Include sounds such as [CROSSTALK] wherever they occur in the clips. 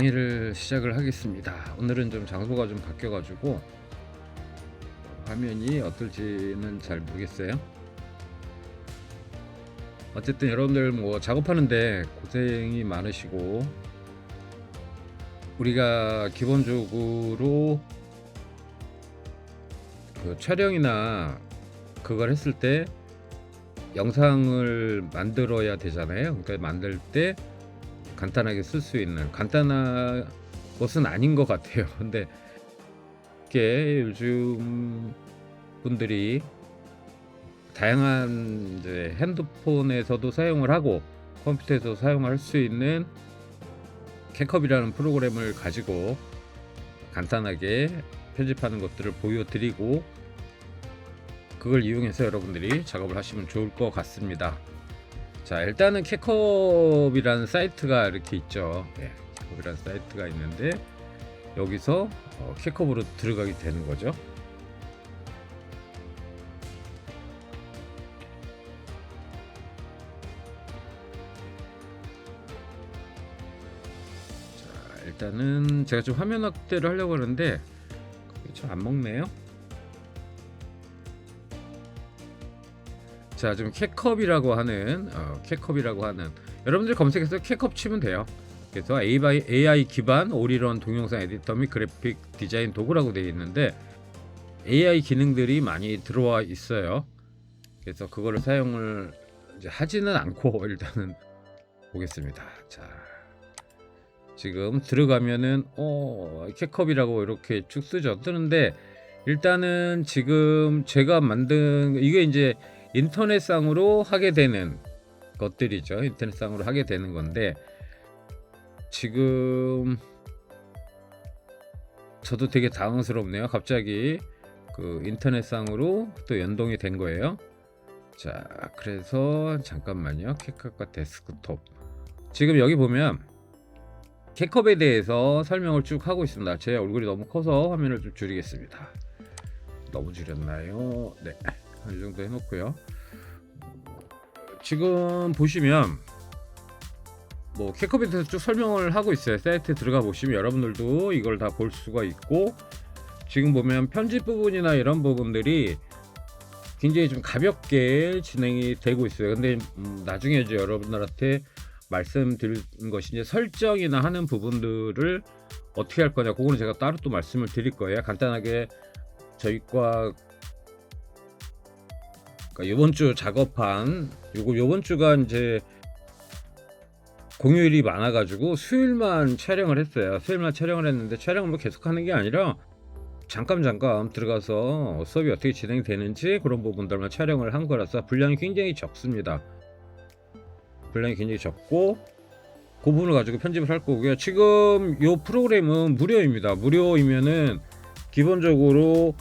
강의를 시작을 하겠습니다. 오늘은 좀 장소가 좀 바뀌어가지고 화면이 어떨지는 잘 모르겠어요. 어쨌든 여러분들 뭐 작업하는데 고생이 많으시고 우리가 기본적으로 그 촬영이나 그걸 했을 때 영상을 만들어야 되잖아요. 그러니까 만들 때 간단하게 쓸 수 있는 간단한 것은 아닌 것 같아요. [LAUGHS] 근데 이게 요즘 분들이 다양한 이제 핸드폰에서도 사용을 하고 컴퓨터에서 사용할 수 있는 캔컵이라는 프로그램을 가지고 간단하게 편집하는 것들을 보여드리고 그걸 이용해서 여러분들이 작업을 하시면 좋을 것 같습니다. 자 일단은 캐컵이라는 사이트가 이렇게 있죠. 네, 캐컵이라는 사이트가 있는데 여기서 어, 캐컵으로 들어가게 되는 거죠. 자 일단은 제가 좀 화면 확대를 하려고 하는데 좀안 먹네요. 자, 지금 캐컵이라고 하는 어, 캐컵이라고 하는 여러분들 검색해서 캐컵 치면 돼요. 그래서 AI, AI 기반 올인원 동영상 에디터 및 그래픽 디자인 도구라고 되어 있는데 AI 기능들이 많이 들어와 있어요. 그래서 그거를 사용을 하지는 않고 [LAUGHS] 일단은 보겠습니다. 자, 지금 들어가면은 어 캐컵이라고 이렇게 쭉 쓰죠. 뜨는데 일단은 지금 제가 만든 이게 이제 인터넷상으로 하게 되는 것들이죠. 인터넷상으로 하게 되는 건데 지금 저도 되게 당황스럽네요. 갑자기 그 인터넷상으로 또 연동이 된 거예요. 자, 그래서 잠깐만요. 캣컵과 데스크톱. 지금 여기 보면 캣컵에 대해서 설명을 쭉 하고 있습니다. 제 얼굴이 너무 커서 화면을 좀 줄이겠습니다. 너무 줄였나요? 네. 이 정도 해놓고요. 지금 보시면 뭐 대해서 쭉 설명을 하고 있어요. 사이트에 들어가 보시면 여러분들도 이걸 다 볼 수가 있고 지금 보면 편집 부분이나 이런 부분들이 굉장히 좀 가볍게 진행이 되고 있어요. 근데 음, 나중에 이제 여러분들한테 말씀드린 것이 이제 설정이나 하는 부분들을 어떻게 할 거냐, 그거는 제가 따로 또 말씀을 드릴 거예요. 간단하게 저희과 그러니까 이번 주 작업한 요거 요번 주가 이제 공휴일이 많아가지고 수요일만 촬영을 했어요. 수요일만 촬영을 했는데 촬영을 뭐 계속하는 게 아니라 잠깐 잠깐 들어가서 수업이 어떻게 진행되는지 그런 부분들만 촬영을 한 거라서 분량이 굉장히 적습니다. 분량이 굉장히 적고 그 부분을 가지고 편집을 할 거고요. 지금 이 프로그램은 무료입니다. 무료이면은 기본적으로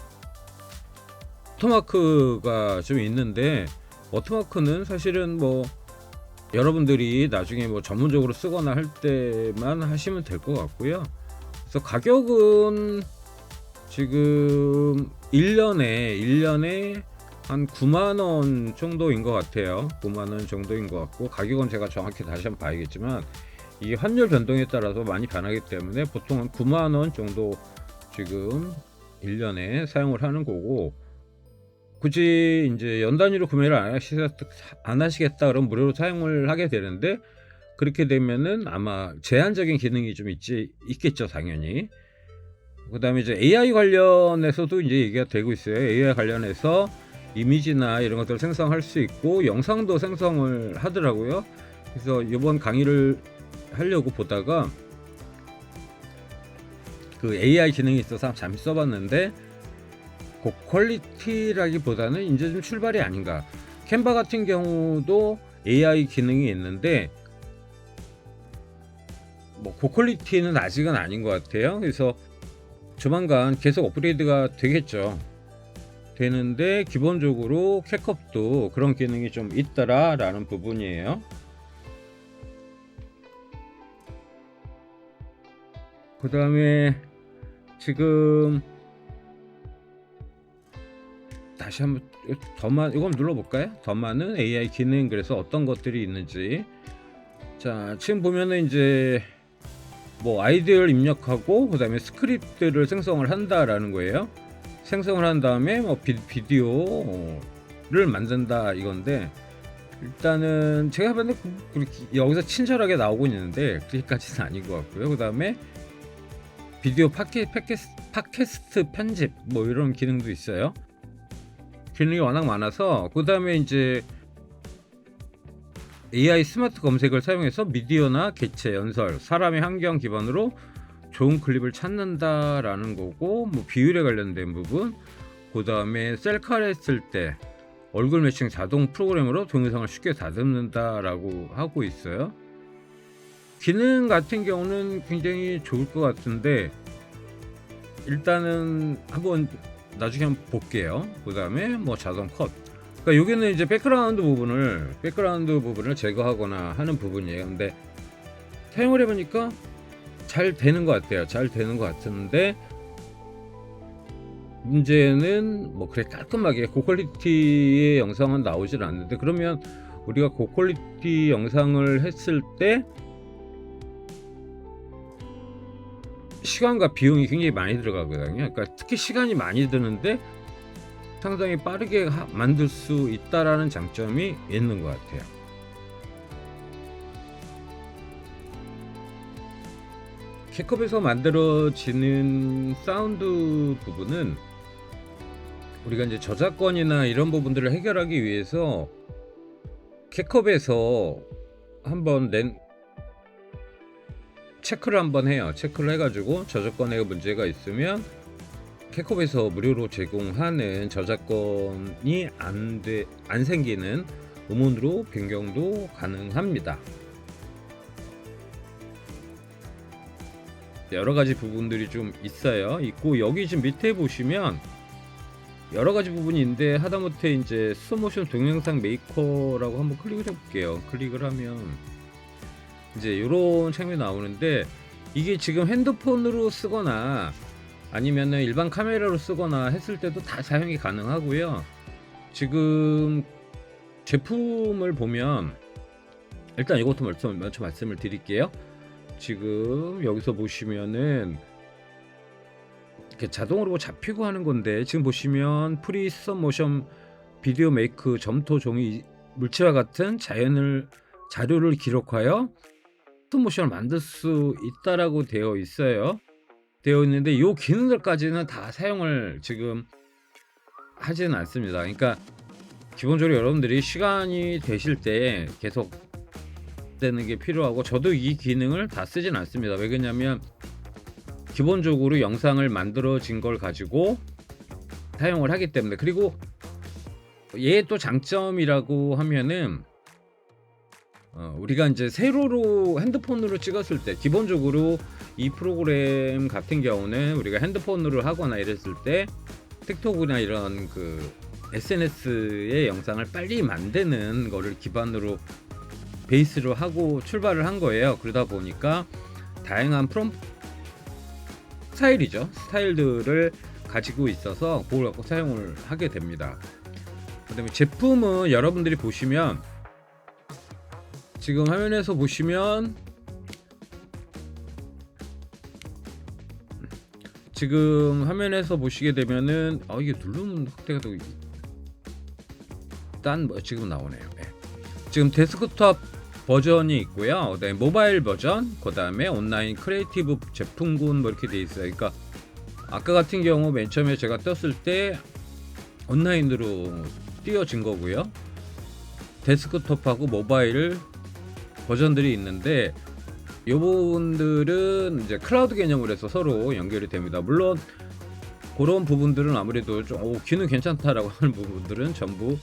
워터마크가 좀 있는데 워터마크는 사실은 뭐 여러분들이 나중에 뭐 전문적으로 쓰거나 할 때만 하시면 될 것 같고요. 그래서 가격은 지금 1년에 1년에 한 9만 원 정도인 것 같아요. 9만 원 정도인 것 같고 가격은 제가 정확히 다시 한번 봐야겠지만 이 환율 변동에 따라서 많이 변하기 때문에 보통 한 9만 원 정도 지금 1년에 사용을 하는 거고 굳이 이제 연 단위로 구매를 안 하시겠다, 안 하시겠다 그러면 무료로 사용을 하게 되는데 그렇게 되면은 아마 제한적인 기능이 좀 있지 있겠죠 당연히. 그다음에 이제 AI 관련해서도 이제 얘기가 되고 있어요. AI 관련해서 이미지나 이런 것들을 생성할 수 있고 영상도 생성을 하더라고요. 그래서 이번 강의를 하려고 보다가 그 AI 기능이 있어서 잠시 써봤는데 고퀄리티라기보다는 이제 좀 출발이 아닌가. 캔바 같은 경우도 AI 기능이 있는데 뭐 고퀄리티는 아직은 아닌 것 같아요. 그래서 조만간 계속 업그레이드가 되겠죠. 되는데 기본적으로 캣컵도 그런 기능이 좀 있더라라는 부분이에요. 그 다음에 지금 다시 한번 더만 이건 눌러볼까요? 더 많은 AI 기능 그래서 어떤 것들이 있는지 자 지금 보면은 이제 뭐 아이디어를 입력하고 그다음에 스크립트를 생성을 한다라는 거예요. 생성을 한 다음에 뭐 비, 비디오를 만든다 이건데 일단은 제가 때 그- 여기서 친절하게 나오고 있는데 그렇게까지는 아닌 것 같고요. 그다음에 비디오 팟캐, 팟캐스트, 팟캐스트 편집 뭐 이런 기능도 있어요. 기능이 워낙 많아서 그 다음에 이제 AI 스마트 검색을 사용해서 미디어나 개체, 연설, 사람의 환경 기반으로 좋은 클립을 찾는다라는 거고 뭐 비율에 관련된 부분 그 다음에 셀카를 했을 때 얼굴 매칭 자동 프로그램으로 동영상을 쉽게 다듬는다라고 하고 있어요. 기능 같은 경우는 굉장히 좋을 것 같은데 일단은 한번 나중에 한번 볼게요. 그 다음에 뭐 자동 컷. 그러니까 여기는 이제 백그라운드 부분을 백그라운드 부분을 제거하거나 하는 부분이에요. 근데 사용을 해보니까 잘 되는 것 같아요. 잘 되는 것 같은데 문제는 뭐 그래 깔끔하게 고퀄리티의 영상은 나오질 않는데 그러면 우리가 고퀄리티 영상을 했을 때 시간과 비용이 굉장히 많이 들어가거든요. 그러니까 특히 시간이 많이 드는데 상당히 빠르게 하- 만들 수 있다라는 장점이 있는 것 같아요. 캡컵에서 만들어지는 사운드 부분은 우리가 이제 저작권이나 이런 부분들을 해결하기 위해서 캡컵에서 한번 낸 체크를 한번 해요. 체크를 해가지고 저작권에 문제가 있으면 캡컵에서 무료로 제공하는 저작권이 안, 돼, 안 생기는 음원으로 변경도 가능합니다. 여러 가지 부분들이 좀 있어요. 있고 여기 지금 밑에 보시면 여러 가지 부분이 있는데 하다못해 이제 스모션 동영상 메이커라고 한번 클릭을 해볼게요. 클릭을 하면 이제 이런 창이 나오는데 이게 지금 핸드폰으로 쓰거나 아니면은 일반 카메라로 쓰거나 했을 때도 다 사용이 가능하고요. 지금 제품을 보면 일단 이것도 먼저, 먼저 말씀을 드릴게요. 지금 여기서 보시면은 이렇게 자동으로 잡히고 하는 건데 지금 보시면 프리 스톱 모션 비디오 메이크 점토 종이 물체와 같은 자연을 자료를 기록하여 스톱 모션을 만들 수 있다라고 되어 있어요. 되어 있는데 이 기능들까지는 다 사용을 지금 하지는 않습니다. 그러니까 기본적으로 여러분들이 시간이 되실 때 계속 되는 게 필요하고 저도 이 기능을 다 쓰진 않습니다. 왜 그러냐면 기본적으로 영상을 만들어진 걸 가지고 사용을 하기 때문에 그리고 얘 또 장점이라고 하면은 어, 우리가 이제 세로로 핸드폰으로 찍었을 때 기본적으로 이 프로그램 같은 경우는 우리가 핸드폰으로 하거나 이랬을 때 틱톡이나 이런 그 SNS의 영상을 빨리 만드는 거를 기반으로 베이스로 하고 출발을 한 거예요. 그러다 보니까 다양한 프롬 스타일이죠. 스타일들을 가지고 있어서 그걸 갖고 사용을 하게 됩니다. 그다음에 제품은 여러분들이 보시면 지금 화면에서 보시면 지금 화면에서 보시게 되면은 아 이게 누르면 확대가 되고 딴 뭐 지금 나오네요. 네. 지금 데스크톱 버전이 있고요. 그다음에 모바일 버전, 그 다음에 온라인 크리에이티브 제품군 뭐 이렇게 돼 있어요. 그러니까 아까 같은 경우 맨 처음에 제가 떴을 때 온라인으로 띄워진 거고요. 데스크톱하고 모바일 버전들이 있는데 이 부분들은 이제 클라우드 개념으로 해서 서로 연결이 됩니다. 물론 그런 부분들은 아무래도 좀 오, 기능 괜찮다라고 [LAUGHS] 하는 부분들은 전부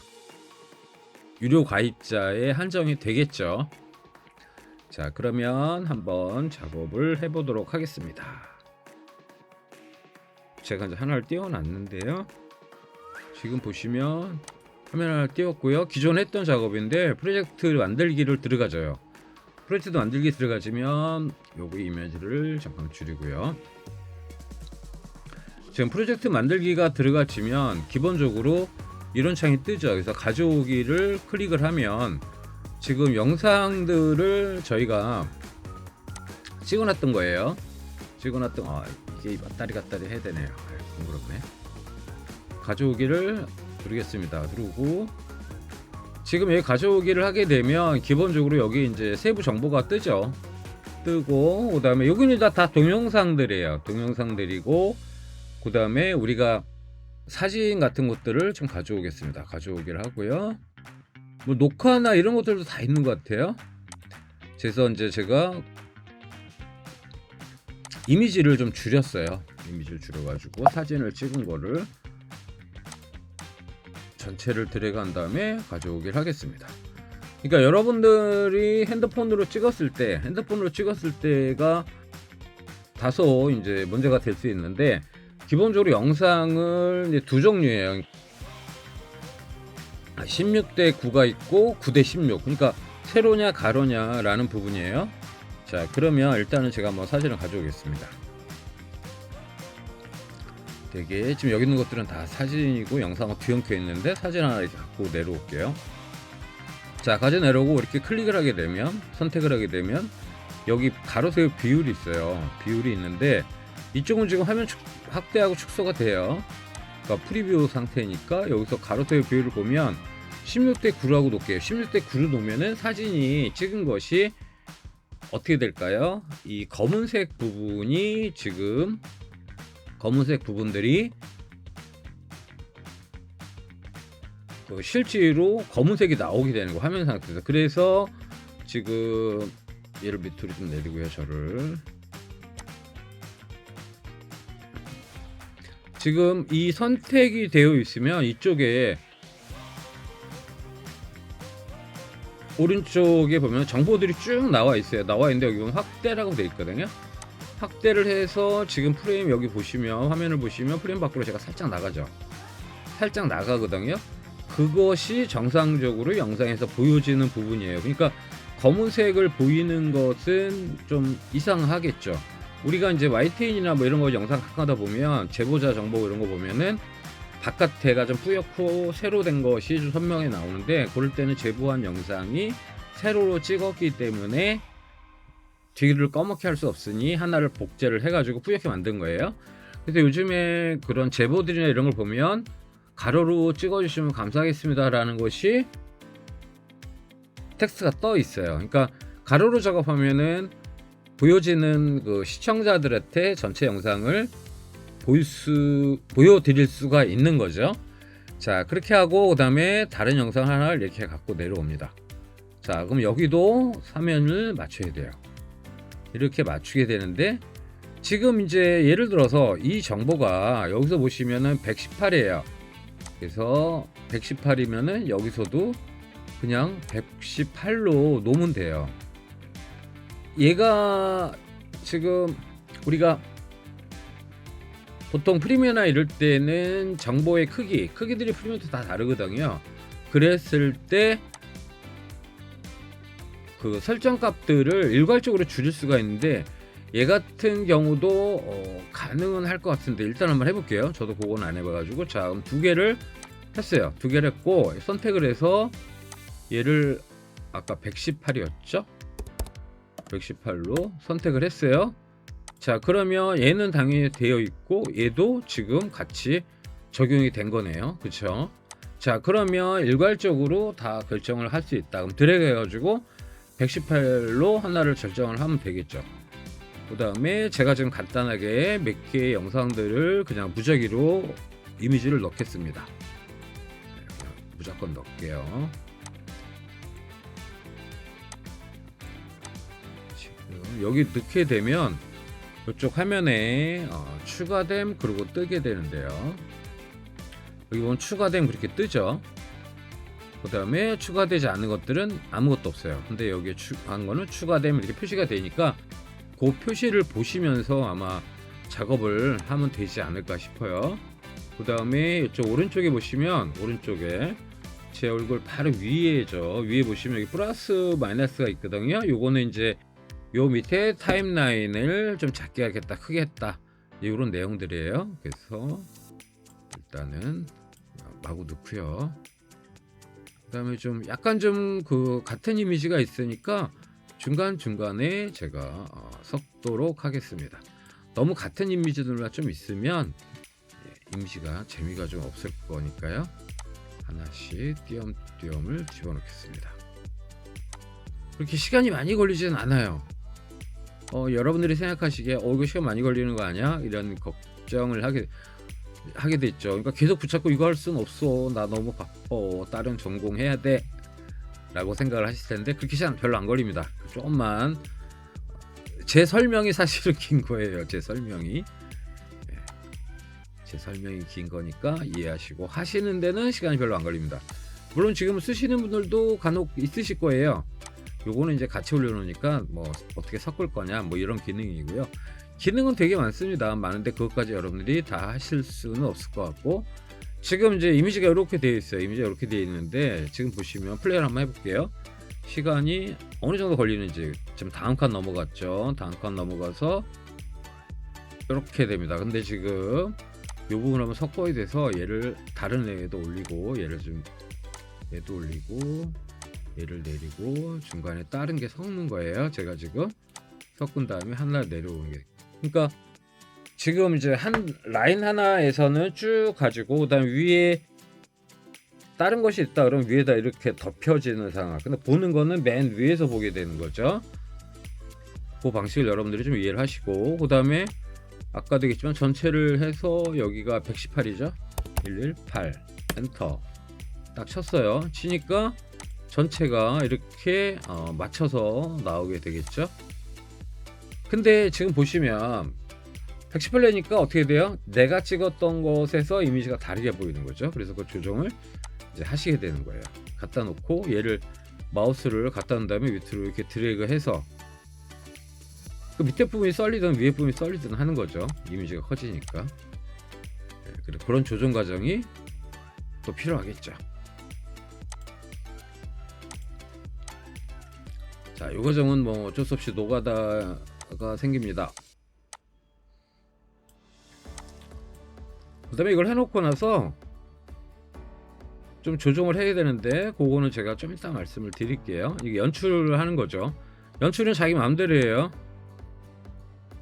유료 가입자에 한정이 되겠죠. 자, 그러면 한번 작업을 해 보도록 하겠습니다. 제가 이제 하나를 띄워 놨는데요. 지금 보시면 화면 하나 띄웠고요. 기존 했던 작업인데 프로젝트 만들기를 들어가져요. 프로젝트 만들기 들어가지면 요거 이미지를 잠깐 줄이고요. 지금 프로젝트 만들기가 들어가지면 기본적으로 이런 창이 뜨죠. 그래서 가져오기를 클릭을 하면 지금 영상들을 저희가 찍어놨던 거예요. 찍어놨던 아 이게 왔다리 갔다리 해야 되네요. 아, 번거롭네. 가져오기를 누르겠습니다. 누르고 지금 여기 가져오기를 하게 되면 기본적으로 여기 이제 세부 정보가 뜨죠. 뜨고 그다음에 여기는 다, 다 동영상들이에요. 동영상들이고 그다음에 우리가 사진 같은 것들을 좀 가져오겠습니다. 가져오기를 하고요. 뭐 녹화나 이런 것들도 다 있는 것 같아요. 그래서 이제 제가 이미지를 좀 줄였어요. 이미지를 줄여가지고 사진을 찍은 거를 전체를 드래그한 다음에 가져오길 하겠습니다. 그러니까 여러분들이 핸드폰으로 찍었을 때, 핸드폰으로 찍었을 때가 다소 이제 문제가 될 수 있는데 기본적으로 영상을 두 종류예요. 16대 9가 있고 9대 16. 그러니까 세로냐 가로냐라는 부분이에요. 자, 그러면 일단은 제가 한번 사진을 가져오겠습니다. 되게 지금 여기 있는 것들은 다 사진이고 영상하고 뒤엉켜 있는데 사진 하나 이렇게 갖고 내려올게요. 자, 가져 내려오고 이렇게 클릭을 하게 되면 선택을 하게 되면 여기 가로 세로 비율이 있어요. 비율이 있는데 이쪽은 지금 화면 축, 확대하고 축소가 돼요. 그러니까 프리뷰 상태니까 여기서 가로 세로 비율을 보면 16대 9라고 놓을게요. 16대 9를 놓으면은 사진이 찍은 것이 어떻게 될까요? 이 검은색 부분이 지금 검은색 부분들이 그 실제로 검은색이 나오게 되는 거 화면 상태에서. 그래서 지금 얘를 밑으로 좀 내리고요 저를. 지금 이 선택이 되어 있으면 이쪽에 오른쪽에 보면 정보들이 쭉 나와 있어요. 나와 있는데 여기 확대라고 되어 있거든요 확대를 해서 지금 프레임 여기 보시면 화면을 보시면 프레임 밖으로 제가 살짝 나가죠. 살짝 나가거든요. 그것이 정상적으로 영상에서 보여지는 부분이에요. 그러니까 검은색을 보이는 것은 좀 이상하겠죠. 우리가 이제 YTN이나 뭐 이런 거 영상 하다 보면 제보자 정보 이런 거 보면은 바깥에가 좀 뿌옇고 세로 된 것이 좀 선명히 나오는데 그럴 때는 제보한 영상이 세로로 찍었기 때문에 뒤를 검게 할 수 없으니 하나를 복제를 해가지고 뿌옇게 만든 거예요. 그래서 요즘에 그런 제보들이나 이런 걸 보면 가로로 찍어주시면 감사하겠습니다라는 것이 텍스트가 떠 있어요. 그러니까 가로로 작업하면은 보여지는 그 시청자들한테 전체 영상을 보일 수 보여드릴 수가 있는 거죠. 자 그렇게 하고 그 다음에 다른 영상 하나를 이렇게 갖고 내려옵니다. 자 그럼 여기도 화면을 맞춰야 돼요. 이렇게 맞추게 되는데 지금 이제 예를 들어서 이 정보가 여기서 보시면은 118이에요. 그래서 118이면은 여기서도 그냥 118로 놓으면 돼요. 얘가 지금 우리가 보통 프리미어나 이럴 때는 정보의 크기, 크기들이 프리미어도 다 다르거든요. 그랬을 때 그 설정 값들을 일괄적으로 줄일 수가 있는데 얘 같은 경우도 어, 가능은 할 것 같은데 일단 한번 해볼게요. 저도 그건 안 해봐가지고 자 그럼 두 개를 했어요. 두 개를 했고 선택을 해서 얘를 아까 118이었죠? 118로 선택을 했어요. 자 그러면 얘는 당연히 되어 있고 얘도 지금 같이 적용이 된 거네요. 그쵸? 자 그러면 일괄적으로 다 결정을 할 수 있다. 그럼 드래그 해가지고 118로 하나를 결정을 하면 되겠죠. 그 다음에 제가 지금 간단하게 몇 개의 영상들을 그냥 무작위로 이미지를 넣겠습니다. 네, 무조건 넣을게요. 지금 여기 넣게 되면 이쪽 화면에 어, 추가됨 그리고 뜨게 되는데요. 여기 보면 추가됨 그렇게 뜨죠. 그 다음에 추가되지 않은 것들은 아무것도 없어요. 근데 여기에 추가한 거는 추가됨 이렇게 표시가 되니까 그 표시를 보시면서 아마 작업을 하면 되지 않을까 싶어요. 그 다음에 이쪽 오른쪽에 보시면 오른쪽에 제 얼굴 바로 위에죠. 위에 보시면 여기 플러스 마이너스가 있거든요. 요거는 이제 요 밑에 타임라인을 좀 작게 하겠다, 크게 했다. 이런 내용들이에요. 그래서 일단은 마구 넣고요. 그다음에 좀 약간 좀 그 같은 이미지가 있으니까 중간 중간에 제가 어, 섞도록 하겠습니다. 너무 같은 이미지들만 좀 있으면 예, 이미지가 재미가 좀 없을 거니까요. 하나씩 띄엄띄엄을 집어넣겠습니다. 그렇게 시간이 많이 걸리진 않아요. 어, 여러분들이 생각하시기에 어 이거 시간 많이 걸리는 거 아니야? 이런 걱정을 하게 하게 됐죠. 그러니까 계속 붙잡고 이거 할 수는 없어. 나 너무 바빠. 다른 전공 해야 돼. 라고 생각을 하실 텐데 그렇게 시간 별로 안 걸립니다. 조금만 제 설명이 사실은 긴 거예요. 제 설명이 예. 제 설명이 긴 거니까 이해하시고 하시는 데는 시간이 별로 안 걸립니다. 물론 지금 쓰시는 분들도 간혹 있으실 거예요. 요거는 이제 같이 올려놓으니까 뭐 어떻게 섞을 거냐 뭐 이런 기능이고요. 기능은 되게 많습니다. 많은데 그것까지 여러분들이 다 하실 수는 없을 것 같고 지금 이제 이미지가 이렇게 되어 있어요. 이미지가 이렇게 되어 있는데 지금 보시면 플레이를 한번 해볼게요. 시간이 어느 정도 걸리는지 지금 다음 칸 넘어갔죠. 다음 칸 넘어가서 이렇게 됩니다. 근데 지금 이 부분 한번 섞어야 돼서 얘를 다른 애에도 올리고 얘를 좀 얘도 올리고 얘를 내리고 중간에 다른 게 섞는 거예요. 제가 지금 섞은 다음에 하나 내려오는 게 그러니까 지금 이제 한 라인 하나에서는 쭉 가지고 그다음 위에 다른 것이 있다 그러면 위에다 이렇게 덮여지는 상황. 근데 보는 거는 맨 위에서 보게 되는 거죠. 그 방식을 여러분들이 좀 이해를 하시고 그다음에 아까 되겠지만 전체를 해서 여기가 118이죠. 118 엔터 딱 쳤어요. 치니까 전체가 이렇게 어, 맞춰서 나오게 되겠죠. 근데 지금 보시면 118레니까 어떻게 돼요? 내가 찍었던 것에서 이미지가 다르게 보이는 거죠. 그래서 그 조정을 이제 하시게 되는 거예요. 갖다 놓고 얘를 마우스를 갖다 놓은 다음에 밑으로 이렇게 드래그해서 그 밑에 부분이 썰리든 위에 부분이 썰리든 하는 거죠. 이미지가 커지니까. 네, 그래 그런 조정 과정이 또 필요하겠죠. 자, 이 과정은 뭐 어쩔 수 없이 노가다 가 생깁니다. 그 다음에 이걸 해놓고 나서 좀 조정을 해야 되는데 그거는 제가 좀 이따 말씀을 드릴게요. 이게 연출을 하는 거죠. 연출은 자기 마음대로 해요.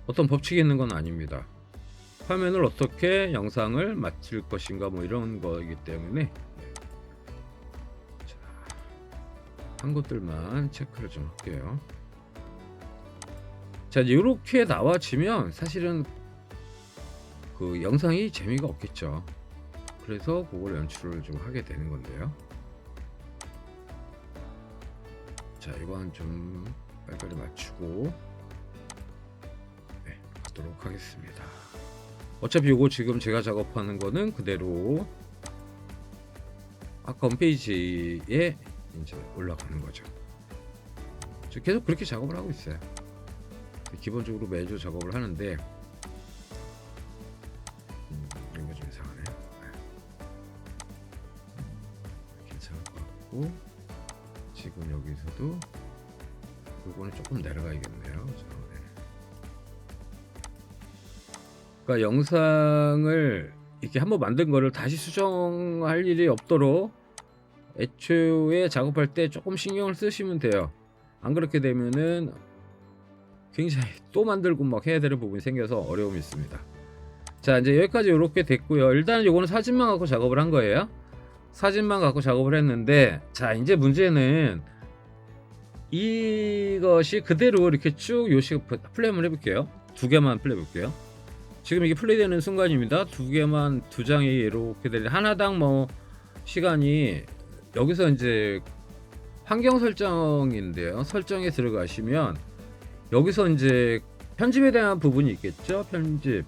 어떤 법칙이 있는 건 아닙니다. 화면을 어떻게 영상을 마칠 것인가 뭐 이런 거이기 때문에 자, 한 것들만 체크를 좀 할게요. 자 이렇게 나와지면 사실은 그 영상이 재미가 없겠죠. 그래서 그걸 연출을 좀 하게 되는 건데요. 자, 이건 좀 빨리빨리 맞추고 네, 가도록 하겠습니다. 어차피 이거 지금 제가 작업하는 거는 그대로 아까 홈페이지에 이제 올라가는 거죠. 저 계속 그렇게 작업을 하고 있어요. 기본적으로 매주 작업을 하는데 음, 이거 좀 이상하네. 네. 괜찮을 것 같고 지금 여기서도 요거는 조금 내려가야겠네요. 네. 그러니까 영상을 이렇게 한번 만든 거를 다시 수정할 일이 없도록 애초에 작업할 때 조금 신경을 쓰시면 돼요. 안 그렇게 되면은 굉장히 또 만들고 막 해야 되는 부분이 생겨서 어려움이 있습니다. 자 이제 여기까지 이렇게 됐고요. 일단 요거는 사진만 갖고 작업을 한 거예요. 사진만 갖고 작업을 했는데 자 이제 문제는 이것이 그대로 이렇게 쭉 요식 플레이 한번 해볼게요. 두 개만 플레이 해볼게요. 지금 이게 플레이되는 순간입니다. 두 개만 두 장이 이렇게 되는 하나당 뭐 시간이 여기서 이제 환경 설정인데요. 설정에 들어가시면 여기서 이제 편집에 대한 부분이 있겠죠 편집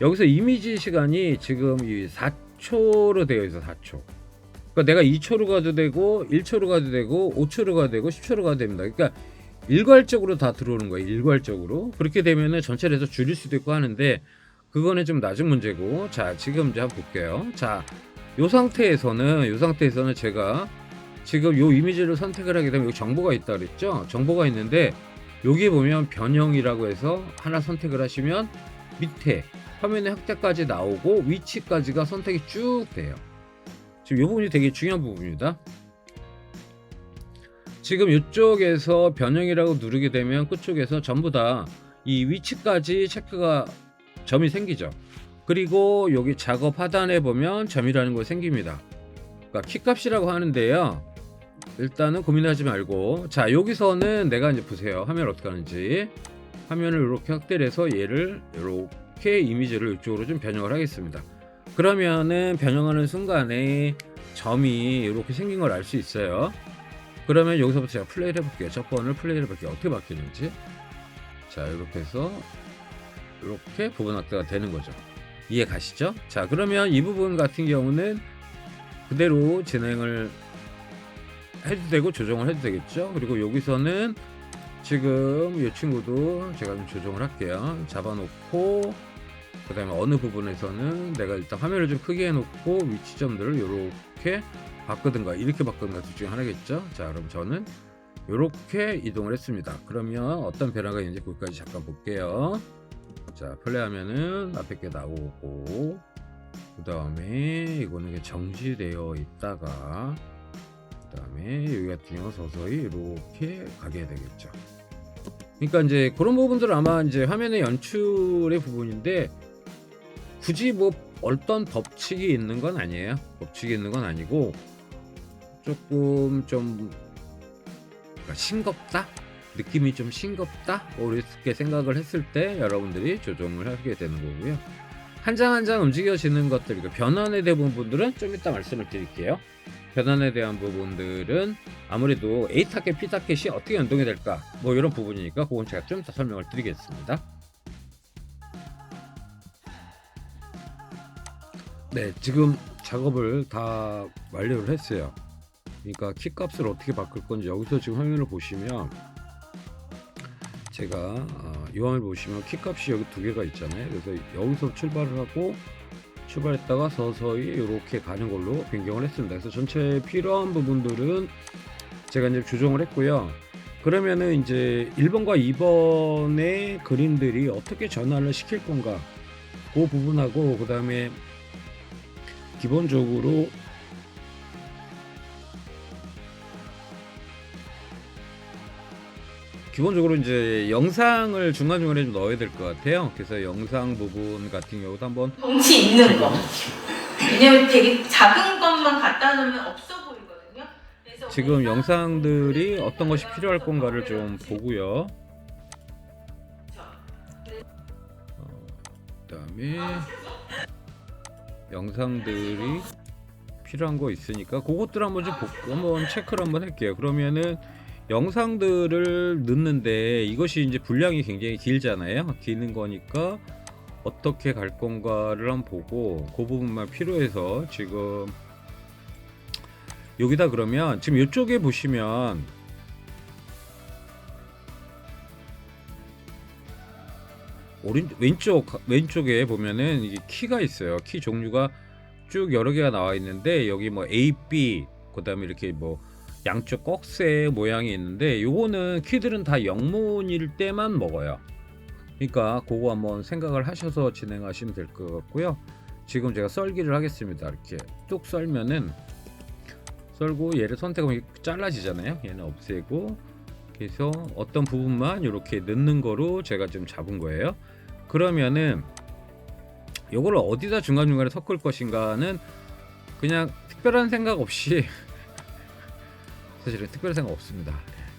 여기서 이미지 시간이 지금 이 4초로 되어 있어 4초. 그러니까 내가 2초로 가도 되고 1초로 가도 되고 5초로 가도 되고 10초로 가도 됩니다. 그러니까 일괄적으로 다 들어오는 거예요. 일괄적으로. 그렇게 되면은 전체를 해서 줄일 수도 있고 하는데 그거는 좀 낮은 문제고. 자, 지금 이제 한번 볼게요. 자, 요 상태에서는 요 상태에서는 제가 지금 요 이미지를 선택을 하게 되면 여기 정보가 있다 그랬죠? 정보가 있는데 여기 보면 변형이라고 해서 하나 선택을 하시면 밑에 화면의 형태까지 나오고 위치까지가 선택이 쭉 돼요. 지금 이 부분이 되게 중요한 부분입니다. 지금 이쪽에서 변형이라고 누르게 되면 끝쪽에서 전부 다 이 위치까지 체크가 점이 생기죠. 그리고 여기 작업 하단에 보면 점이라는 거 생깁니다. 그러니까 키값이라고 하는데요. 일단은 고민하지 말고. 자 여기서는 내가 이제 보세요. 화면 어떻게 하는지. 화면을 이렇게 확대를 해서 얘를 이렇게 이미지를 이쪽으로 좀 변형을 하겠습니다. 그러면은 변형하는 순간에 점이 이렇게 생긴 걸 알 수 있어요. 그러면 여기서부터 제가 플레이를 해볼게요. 첫 번을 플레이를 해볼게요. 어떻게 바뀌는지. 자 이렇게 해서 이렇게 부분 확대가 되는 거죠. 이해 가시죠? 자 그러면 이 부분 같은 경우는 그대로 진행을 해도 되고 조정을 해도 되겠죠? 그리고 여기서는 지금 이 친구도 제가 좀 조정을 할게요. 잡아놓고 그 다음에 어느 부분에서는 내가 일단 화면을 좀 크게 해놓고 위치점들을 이렇게 바꾸든가 이렇게 바꾸든가 둘 중에 하나겠죠? 자 그럼 저는 이렇게 이동을 했습니다. 그러면 어떤 변화가 있는지 거기까지 잠깐 볼게요. 자 플레이하면은 앞에 게 나오고 그 다음에 이거는 정지되어 있다가 그 다음에 여기 같은 경우 서서히 이렇게 가게 되겠죠. 그러니까 이제 그런 부분들은 아마 이제 화면의 연출의 부분인데 굳이 뭐 어떤 법칙이 있는 건 아니에요. 법칙이 있는 건 아니고 조금 좀 그러니까 싱겁다? 느낌이 좀 싱겁다? 뭐 이렇게 생각을 했을 때 여러분들이 조정을 하게 되는 거고요. 한 장 한 장 움직여지는 것들, 그러니까 변환에 대한 부분들은 좀 이따 말씀을 드릴게요. 변환에 대한 부분들은 아무래도 A 타켓, B 타켓이 어떻게 연동이 될까 뭐 이런 부분이니까 그건 제가 좀 더 설명을 드리겠습니다. 네, 지금 작업을 다 완료를 했어요. 그러니까 키 값을 어떻게 바꿀 건지 여기서 지금 화면을 보시면 제가 어, 이 화면을 보시면 키 값이 여기 두 개가 있잖아요. 그래서 여기서 출발을 하고 출발했다가 서서히 이렇게 가는 걸로 변경을 했습니다. 그래서 전체 필요한 부분들은 제가 이제 조정을 했고요. 그러면은 이제 1번과 2번의 그림들이 어떻게 전환을 시킬 건가 그 부분하고 그 다음에 기본적으로 기본적으로 이제 영상을 중간중간에 좀 넣어야 될 것 같아요. 그래서 영상 부분 같은 경우도 한번 덩치 있는 거. 왜냐면 되게 작은 것만 갖다 놓으면 없어 보이거든요. 그래서 지금 영상들이 어떤 것이 필요할 건가를 좀 보고요. 어, 그다음에 영상들이 필요한 거 있으니까 그것들 한번 좀 보, 한번 체크를 한번 할게요. 그러면은 영상들을 넣는데 이것이 이제 분량이 굉장히 길잖아요. 기는 거니까 어떻게 갈 건가를 한번 보고 그 부분만 필요해서 지금 여기다 그러면 지금 이쪽에 보시면 오른 왼쪽 왼쪽에 보면은 이게 키가 있어요. 키 종류가 쭉 여러 개가 나와 있는데 여기 뭐 A, B 그다음에 이렇게 뭐 양쪽 꺽쇠 모양이 있는데 요거는 키들은 다 영문일 때만 먹어요. 그러니까 그거 한번 생각을 하셔서 진행하시면 될 것 같고요. 지금 제가 썰기를 하겠습니다. 이렇게 뚝 썰면은 썰고 얘를 선택하면 잘라지잖아요. 얘는 없애고 그래서 어떤 부분만 이렇게 넣는 거로 제가 좀 잡은 거예요. 그러면은 요거를 어디다 중간중간에 섞을 것인가는 그냥 특별한 생각 없이 [LAUGHS] 사실은 특별한 생각 없습니다.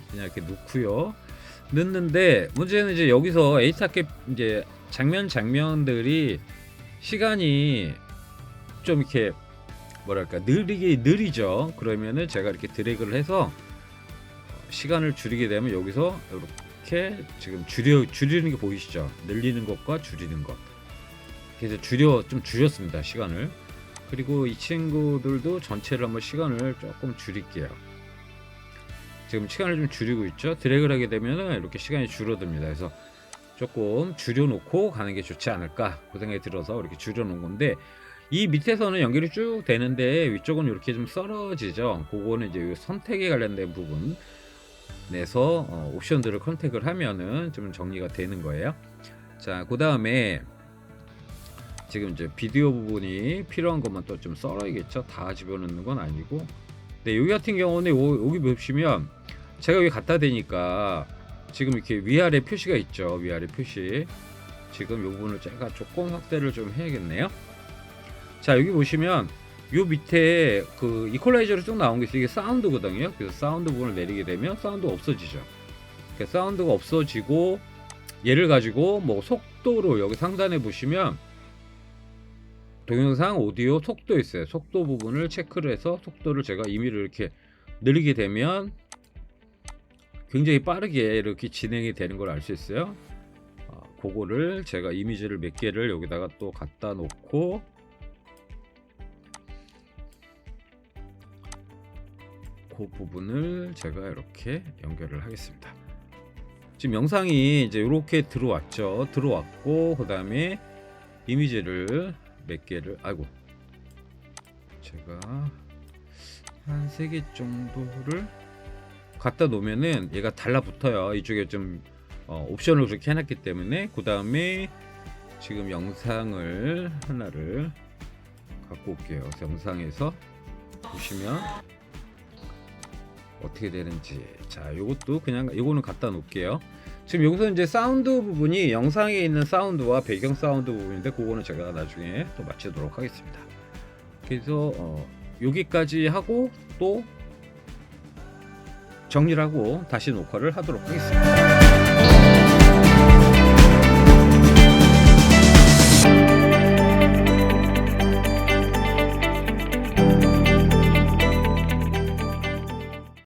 그냥 이렇게 놓고요. 넣는데 문제는 이제 여기서 에이타켓 이제 장면 장면들이 시간이 좀 이렇게 뭐랄까 느리게 느리죠. 그러면은 제가 이렇게 드래그를 해서 시간을 줄이게 되면 여기서 이렇게 지금 줄여 줄이는 게 보이시죠? 늘리는 것과 줄이는 것. 그래서 줄여 좀 줄였습니다 시간을. 그리고 이 친구들도 전체를 한번 시간을 조금 줄일게요. 지금 시간을 좀 줄이고 있죠. 드래그를 하게 되면 이렇게 시간이 줄어듭니다. 그래서 조금 줄여놓고 가는 게 좋지 않을까 그 생각이 들어서 이렇게 줄여놓은 건데 이 밑에서는 연결이 쭉 되는데 위쪽은 이렇게 좀 썰어지죠. 그거는 이제 선택에 관련된 부분 내서 어, 옵션들을 컨택을 하면은 좀 정리가 되는 거예요. 자, 그 다음에 지금 이제 비디오 부분이 필요한 것만 또 좀 썰어야겠죠. 다 집어넣는 건 아니고. 네, 여기 같은 경우는 요- 여기 보시면 제가 여기 갖다 대니까 지금 이렇게 위아래 표시가 있죠. 위아래 표시. 지금 이 부분을 제가 조금 확대를 좀 해야겠네요. 자 여기 보시면 요 밑에 그 이퀄라이저로 쭉 나온 게 있어요. 이게 사운드거든요. 그래서 사운드 부분을 내리게 되면 사운드 가 없어지죠. 그러니까 사운드가 없어지고 얘를 가지고 뭐 속도로 여기 상단에 보시면 동영상 오디오 속도 있어요. 속도 부분을 체크를 해서 속도를 제가 임의로 이렇게 늘리게 되면 굉장히 빠르게 이렇게 진행이 되는 걸 알 수 있어요. 어, 그거를 제가 이미지를 몇 개를 여기다가 또 갖다 놓고 그 부분을 제가 이렇게 연결을 하겠습니다. 지금 영상이 이제 이렇게 들어왔죠. 들어왔고 그 다음에 이미지를 몇 개를 아이고 제가 한 세 개 정도를 갖다 놓으면은 얘가 달라붙어요. 이쪽에 좀 어, 옵션을 그렇게 해놨기 때문에 그 다음에 지금 영상을 하나를 갖고 올게요. 영상에서 보시면 어떻게 되는지 자 요것도 그냥 요거는 갖다 놓을게요 지금 여기서 이제 사운드 부분이 영상에 있는 사운드와 배경 사운드 부분인데 그거는 제가 나중에 또 마치도록 하겠습니다. 그래서 어, 여기까지 하고 또 정리를 하고 다시 녹화를 하도록 하겠습니다